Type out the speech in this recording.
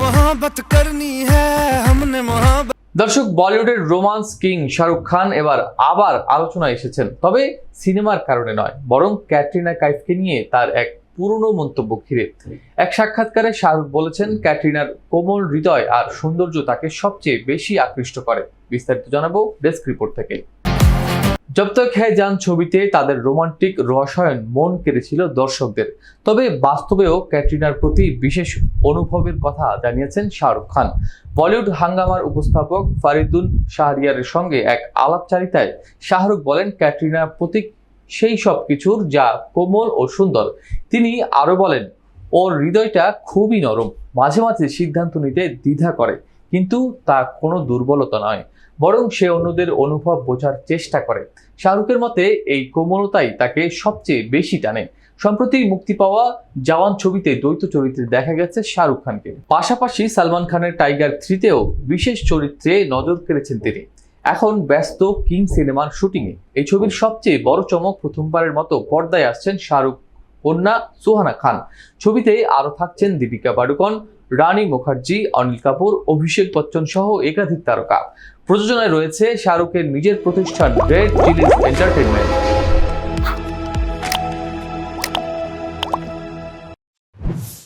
मोहब्बत करनी है हमने मोहब्बत দর্শক বলিউডের রোমান্স কিং শাহরুখ খান এবার আবার আলোচনায় এসেছেন তবে সিনেমার কারণে নয় বরং ক্যাটরিনা কাইফকে নিয়ে তার এক পুরনো মন্তব্য ঘিরে এক সাক্ষাৎকারে শাহরুখ বলেছেন ক্যাটরিনার কোমল হৃদয় আর সৌন্দর্য তাকে সবচেয়ে বেশি আকৃষ্ট করে বিস্তারিত জানাবো ডেস্ক রিপোর্ট থেকে জব তক হ্যায় জান ছবিতে তাদের রোমান্টিক রসায়ন মন কেড়েছিল দর্শকদের। তবে বাস্তবেও ক্যাটরিনার প্রতি বিশেষ অনুভবের কথা জানিয়েছেন শাহরুখ খান। বলিউড হাঙ্গামার উপস্থাপক ফারিদুন শাহরিয়ারের সঙ্গে এক আলাপচারিতায় শাহরুখ বলেন ক্যাটরিনা প্রতীক সেই সব কিছুর যা কোমল ও সুন্দর। তিনি আরও বলেন, ওর হৃদয়টা খুবই নরম। মাঝে মাঝে সিদ্ধান্ত নিতে দ্বিধা করে। কিন্তু তা কোনো দুর্বলতা নয়, বরং সে অন্যদের অনুভব বোঝার চেষ্টা করে। শাহরুখের মতে, এই কোমলতাই তাকে সবচেয়ে বেশি টানে। সম্প্রতি মুক্তি পাওয়া জওয়ান ছবিতে দ্বৈত চরিত্রে দেখা গেছে শাহরুখ খানকে। পাশাপাশি সালমান খানের টাইগার থ্রিতেও বিশেষ চরিত্রে নজর কেড়েছেন তিনি। এখন ব্যস্ত কিং সিনেমার শুটিংয়ে। এই ছবির সবচেয়ে বড় চমক প্রথমবারের মতো পর্দায় আসছেন শাহরুখ কন্যা সুহানা খান। ছবিতে আরও থাকছেন দীপিকা পাডুকন রানী মুখার্জি, অনিল কাপুর, অভিষেক বচ্চন সহ একাধিক তারকা। প্রযোজনায় রয়েছে শাহরুখের নিজের প্রতিষ্ঠান রেড চিলিজ এন্টারটেনমেন্ট